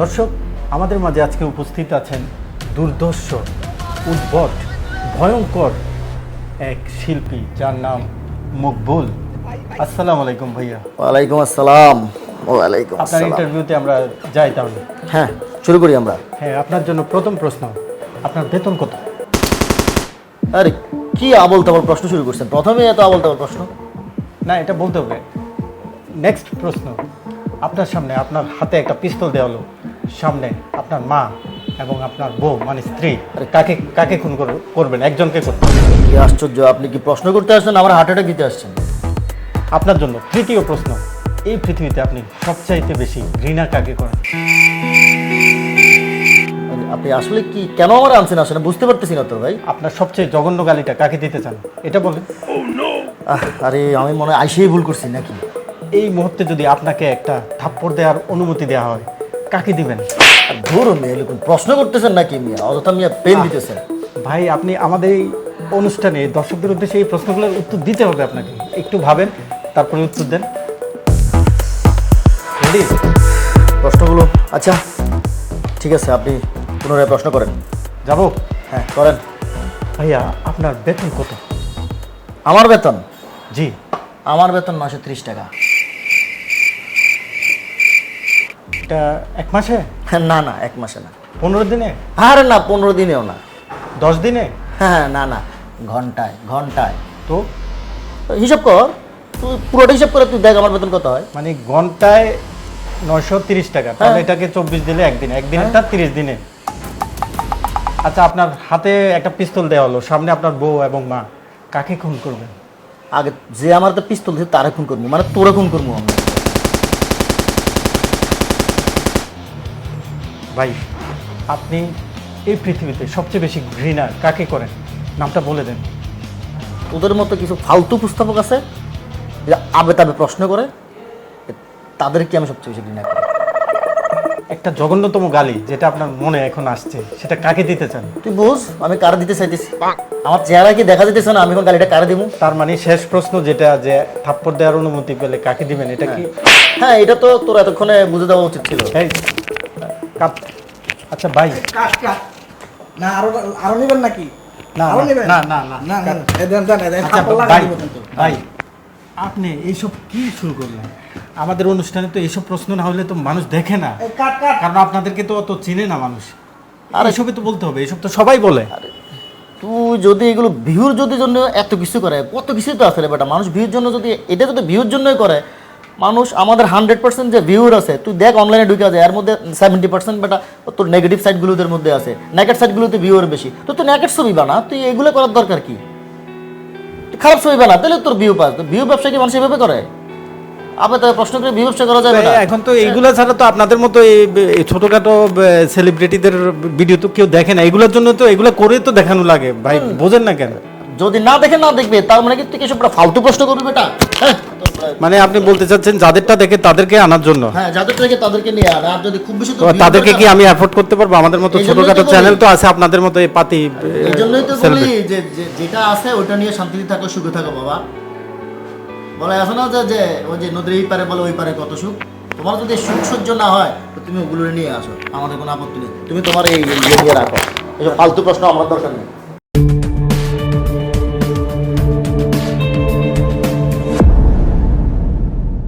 দর্শক আমাদের মাঝে আজকে উপস্থিত আছেন দুর্ধর্ষ উদ্ভট ভয়ঙ্কর এক শিল্পী যার নাম মকবুল। আসসালামু আলাইকুম ভাইয়া। ওয়ালাইকুম আসসালাম। ওয়ালাইকুম আপনার ইন্টারভিউতে আমরা যাই তাহলে। হ্যাঁ শুরু করি আমরা। হ্যাঁ আপনার জন্য প্রথম প্রশ্ন আপনার বেতন কত? আরে কি আবল তাবল প্রশ্ন শুরু করছেন? প্রথমে এত আবল তাবল প্রশ্ন? না এটা বলতে হবে। নেক্সট প্রশ্ন আপনার সামনে আপনার হাতে একটা পিস্তল দেওয়া হলো। সামনে আপনার মা এবং আপনার বউ মানে স্ত্রী কাকে কাকে খুন কর- করবেন? একজনকে করবেন কি আশ্চর্য আপনি কি প্রশ্ন করতে আসছেন? আমার হার্ট অ্যাটাক দিতে আসছেন। আপনার জন্য তৃতীয় প্রশ্ন এই পৃথিবীতে আপনি সবচাইতে বেশি ঘৃণা কাকে করেন? আরে, আপনি আসলে কি কেন আমার আনছেন? আসলে বুঝতে পারতেছি না তো ভাই। আপনার সবচেয়ে জঘন্য গালিটা কাকে দিতে চান? এটা বলেন। আহ, আরে আমি মনে হয় আইসেই ভুল করছি নাকি? এই মুহূর্তে যদি আপনাকে একটা থাপ্পড় দেওয়ার অনুমতি দেওয়া হয় কাকে দিবেন? আর ধরুন লোক প্রশ্ন করতেছেন নাকি মিয়া? অযথা মিয়া পেন দিতেছেন। ভাই আপনি আমাদের এই অনুষ্ঠানে দর্শকদের উদ্দেশ্যে এই প্রশ্নগুলোর উত্তর দিতে হবে আপনাকে। একটু ভাবেন তারপরে উত্তর দেন। রেডি? প্রশ্নগুলো? আচ্ছা ঠিক আছে আপনি পুনরায় প্রশ্ন করেন। যাব? হ্যাঁ করেন। ভাইয়া আপনার বেতন কত? আমার বেতন? জি। আমার বেতন মাসে ত্রিশ টাকা। এটা এক মাসে? হ্যাঁ, না না এক মাসে না। পনেরো দিনে? আরে না পনেরো দিনেও না। দশ দিনে? হ্যাঁ না না ঘন্টায় ঘন্টায়। তো? হিসাব কর তুই পুরোটা হিসাব করে তুই দেখ আমার বেতন কত হয়। মানে ঘন্টায় নয়শো তিরিশ টাকা তাহলে হ্যাঁ। এটাকে চব্বিশ দিলে একদিনে একদিনেরটা তিরিশ দিনে। আচ্ছা আপনার হাতে একটা পিস্তল দেওয়া হলো সামনে আপনার বউ এবং মা কাকে খুন করবেন? আগে যে আমার তো পিস্তল দিছে তারে খুন করব মানে তোরা খুন করব আমরা। ভাই আপনি এই পৃথিবীতে সবচেয়ে বেশি ঘৃণা কাকে করেন? নামটা বলে দেন। ওদের মতো কিছু ফালতু পুস্তক আছে যে আবে তাবে প্রশ্ন করে তাদেরকে আমি সবচেয়ে বেশি ঘৃণা করি। একটা জঘন্যতম গালি যেটা আপনার মনে এখন আসছে সেটা কাকে দিতে চান? তুই বুঝ আমি কারে দিতে চাইতেছি? আমার চেহারা কি দেখা যেতেছে না আমি এখন গালিটা কারে দিব? তার মানে শেষ প্রশ্ন যেটা যে থাপ্পড় দেওয়ার অনুমতি পেলে কাকে দিবেন এটা কি? হ্যাঁ এটা তো তোর এতক্ষণে বুঝে দেওয়া উচিত ছিল। কাপ। আচ্ছা ভাই। কাট কাট। না আরও আরও নেবেন নাকি? না, না, না, না, আচ্ছা ভাই ভাই। আপনি এইসব কি শুরু করলেন? আমাদের অনুষ্ঠানে তো এইসব প্রশ্ন না হলে তো মানুষ দেখে না। এই কাট কাট। কারণ আপনাদেরকে তো অত চিনে না মানুষ। আর এসবই তো বলতে হবে এসব তো সবাই বলে। তুই যদি এগুলো ভিউর যদি জন্য এত কিছু করে কত কিছু তো আছে রে বেটা। মানুষ ভিউর জন্য যদি এটা যদি ভিউর জন্যই করে মানুষ আমাদের হান্ড্রেড পার্সেন্ট যে ভিউর আছে তুই দেখ অনলাইনে ঢুকে যায় এর মধ্যে সেভেন্টি পার্সেন্ট বেটা তোর নেগেটিভ সাইডগুলোদের মধ্যে আছে। নেগেট সাইডগুলোতে ভিউর বেশি। তো তুই নেগেট ছবি বানা তুই এগুলো করার দরকার কি? খারাপ ছবি বানা তাহলে তোর ভিউ পাস ভিউ ব্যবসা কি মানুষ এভাবে করে? আবার তাই প্রশ্ন করে ভিউ ব্যবসা করা যায় বেটা। এখন তো এইগুলা ছাড়া তো আপনাদের মতো এই ছোটখাটো সেলিব্রিটিদের ভিডিও তো কেউ দেখে না। এগুলোর জন্য তো এগুলো করে তো দেখানো লাগে। ভাই বোঝেন না কেন? যদি না দেখে না দেখবে তার মানে কি তুই কি ফালতু প্রশ্ন করবি বেটা? হ্যাঁ? মানে আপনি বলতে চাচ্ছেন যাদেরটা দেখে তাদেরকে আনার জন্য? হ্যাঁ যাদের থেকে তাদেরকে নিয়ে আন। আর যদি খুব বেশি তো তাদেরকে কি আমি অ্যাফোর্ড করতে পারব? আমাদের মতো ছোটখাটো চ্যানেল তো আছে আপনাদের মতো এই পাতি এই জন্যই তো বলি যে যেটা আছে ওটা নিয়ে শান্তিতে থাকো সুখে থাকো বাবা। বলে আছে না যে ওই যে নদীর এই পারে বলে ওই পারে কত সুখ? তোমার যদি সুখ সহ্য না হয় তো তুমি ওগুলো নিয়ে আসো। আমাদের কোনো আপত্তি নেই। তুমি তোমার এই ইয়ে নিয়ে রাখো। এই ফালতু প্রশ্ন আমার দরকার নেই।